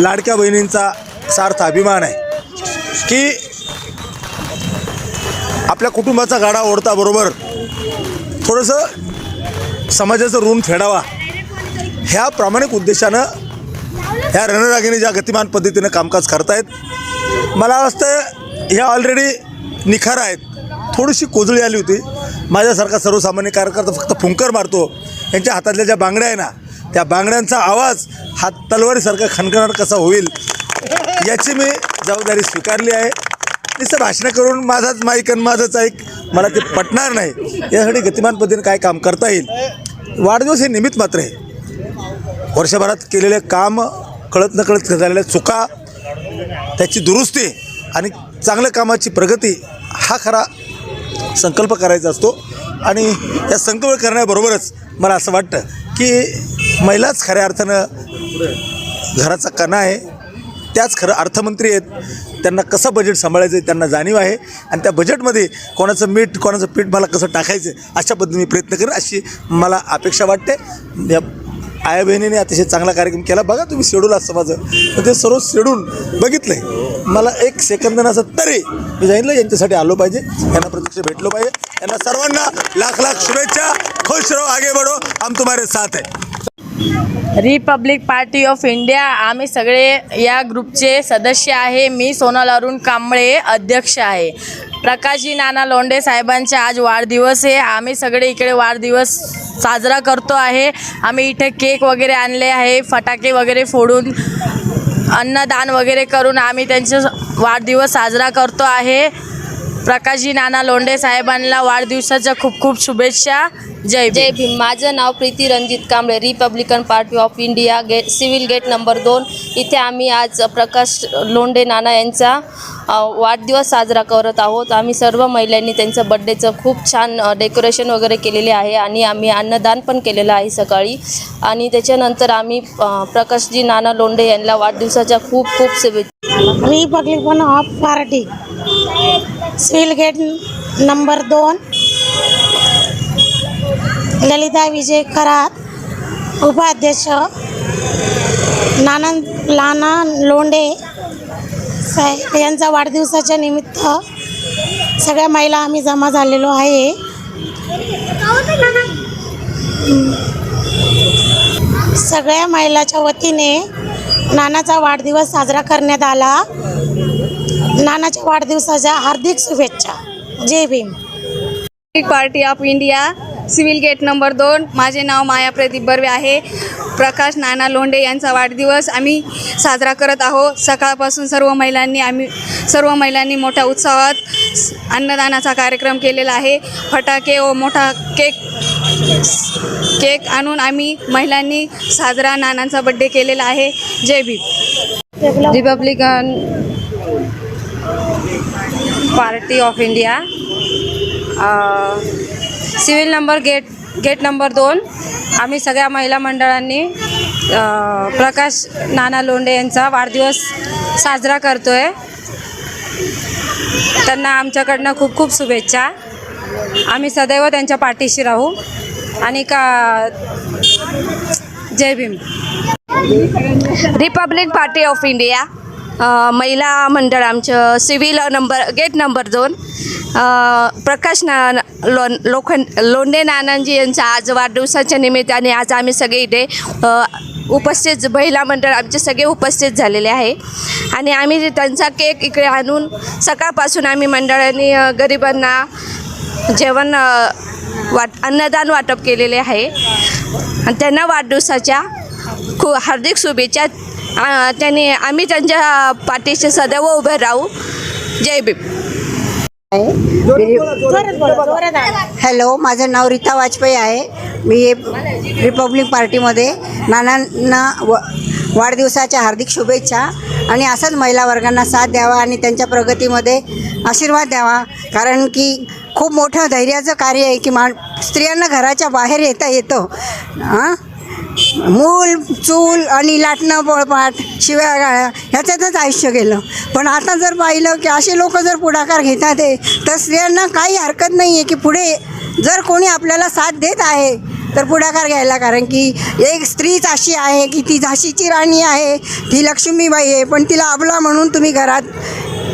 लाडक्या बहिणींचा सार्थ अभिमान आहे. की आपल्या कुटुंबाचा गाडा ओढता बरोबर थोडंसं समाजाचं ऋण फेडावा. ह्या प्रामाणिक उद्देशानं ह्या रणरागिणी ज्या गतिमान पद्धतीनं कामकाज करतायत मला वाटतं ह्या ऑलरेडी निखार आहेत. थोडीशी कोजळी आली होती. माझ्यासारखा सर्वसामान्य कार्यकर्ता फक्त फुंकर मारतो. यांच्या हातातल्या ज्या बांगड्या आहे ना त्या बांगड्यांचा आवाज हा तलवारीसारखा खणखणाट कसा होईल याची मी जबाबदारी स्वीकारली आहे. तिचं भाषणं करून माझाच माईक आणि माझंच ऐक मला ते पटणार नाही. यासाठी गतिमान पद्धतीने काय काम करता येईल? वाढदिवस हे निमित्त मात्र आहे. वर्षभरात केलेले काम कळत नकळत झालेल्या चुका त्याची दुरुस्ती आणि चांगल्या कामाची प्रगती हा खरा संकल्प करायचा असतो. आणि या संकल्प करण्याबरोबरच मला असं वाटतं की महिलाच खऱ्या अर्थानं घराचा कणा आहे त्याच खरं अर्थमंत्री आहेत त्यांना कसं बजेट सांभाळायचं आहे त्यांना जाणीव आहे आणि त्या बजेटमध्ये कोणाचं मीठ कोणाचं पीठ मला कसं टाकायचं अशा पद्धतीने मी प्रयत्न करेन अशी मला अपेक्षा वाटते. या आया बहिणीने अतिशय चांगला कार्यक्रम केला. बघा तुम्ही शेड्यूल असतं माझं. तर ते सर्व शेड्यूल बघितलं आहे मला एक सेकंद नसं तरी मी सांगितलं यांच्यासाठी आलो पाहिजे. यांना प्रत्यक्ष भेटलो पाहिजे. यांना सर्वांना लाख लाख शुभेच्छा. खुश रहो आगे बढ़ो. आम तुम्हारे साथ आहे रिपब्लिक पार्टी ऑफ इंडिया आम्ही सगळे या ग्रुपचे सदस्य आहे. मी सोनल अरुण कांबळे अध्यक्ष आहे. प्रकाशजी नाना लोंडे साहेबांचा आज वाढदिवस आहे. आम्ही सगळे इकडे वाढदिवस साजरा करतो आहे. आम्ही इथे केक वगैरे आणले आहे फटाके वगैरे फोडून अन्नदान वगैरे करून आम्ही त्यांचे वाढदिवस साजरा करतो आहे. प्रकाशजी नाना लोंढे साहेबांना वाढदिवसाच्या खूप खूप शुभेच्छा. जय जय भीम. माझं नाव Preeti Ranjit Kamble Republican Party of India gate civil gate number दोन. इथे आम्ही आज प्रकाश लोंढे नाना यांचा वाढदिवस साजरा करत आहोत. आम्ही सर्व महिलांनी त्यांचं बड्डेचं खूप छान डेकोरेशन वगैरे केलेले आहे आणि आम्ही अन्नदान पण केलेलं आहे सकाळी. आणि त्याच्यानंतर आम्ही प्रकाशजी नाना लोंढे यांना वाढदिवसाच्या खूप खूप शुभेच्छा. Republic one of party civil gate number दोन. ललिता विजय खरात उपाध्यक्ष नाना नाना लोंडे साहेब यांचा वाढदिवसाच्या निमित्त सगळ्या महिला आम्ही जमा झालेलो आहे. सगळ्या महिलाच्या वतीने नानाचा वाढदिवस साजरा करण्यात आला. नानाच्या वाढदिवसाच्या हार्दिक शुभेच्छा. जय Bhim. Party of India civil gate number दोन. माझे नाव माया प्रदीप बर्वे आहे. प्रकाश नाना लोंढे यांचा वाढदिवस आम्ही साजरा करत आहोत. सकाळपासून सर्व महिलांनी आम्ही सर्व महिलांनी मोठ्या उत्साहात स- अन्नदानाचा कार्यक्रम केलेला आहे. फटाके व मोठा केक केक आणून आम्ही महिलांनी साजरा नानांचा बड्डे केलेला आहे. जय Bhim. Republican Party of India. Civil number gate gate number दोन. आम्ही सगळ्या महिला मंडळांनी प्रकाश नाना लोंढे यांचा वाढदिवस साजरा करतो आहे त्यांना आमच्याकडनं खूप खूप शुभेच्छा. आम्ही सदैव त्यांच्या पाठीशी राहू. आणि का जय Bhim. Republic Party of India. महिला मंडळ आमचं सिव्हिल नंबर गेट नंबर दोन. प्रकाश ना लो लोखंड लोंढे नानांजी यांचा आज वाढदिवसाच्या निमित्ताने आज आम्ही सगळे इथे उपस्थित महिला मंडळ आमचे सगळे उपस्थित झालेले आहे. आणि आम्ही त्यांचा केक इकडे आणून सकाळपासून आम्ही मंडळांनी गरिबांना जेवण वाट अन्नदान वाटप केलेले आहे. आणि त्यांना वाढदिवसाच्या खूप हार्दिक शुभेच्छा. त्यांनी आम्ही त्यांच्या पाठीशी सदैव उभे राहू. जय भीम. हॅलो माझं नाव रीता वाजपेयी आहे. मी रिपब्लिक पार्टीमध्ये नानांना व वाढदिवसाच्या हार्दिक शुभेच्छा आणि असंच महिला वर्गांना साथ द्यावा आणि त्यांच्या प्रगतीमध्ये आशीर्वाद द्यावा. कारण की खूप मोठं धैर्याचं कार्य आहे की मा स्त्रियांना घराच्या बाहेर येता येतं. हां मूल चूल आणि लाटणं पोळपाट शिव्या गाळ्या ह्याच्यातच आयुष्य गेलं. पण आता जर पाहिलं की असे लोक जर पुढाकार घेतात आहे तर स्त्रियांना काही हरकत नाही आहे की पुढे जर कोणी आपल्याला साथ देत आहे तर पुढाकार घ्यायला. कारण की एक स्त्रीच अशी आहे की ती झाशीची राणी आहे ती लक्ष्मीबाई आहे पण तिला अबला म्हणून तुम्ही घरात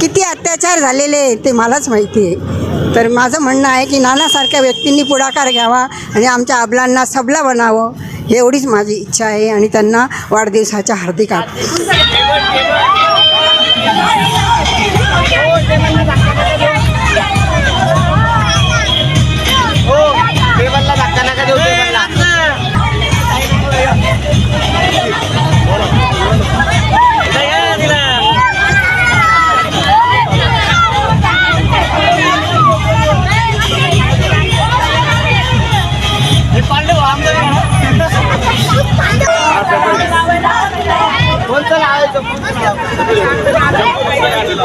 किती अत्याचार झालेले ते मलाच माहिती आहे. तर माझं म्हणणं आहे की नानासारख्या व्यक्तींनी पुढाकार घ्यावा आणि आमच्या अबलांना सबला बनावं. एवढीच माझी इच्छा आहे आणि त्यांना वाढदिवसाच्या हार्दिक आठ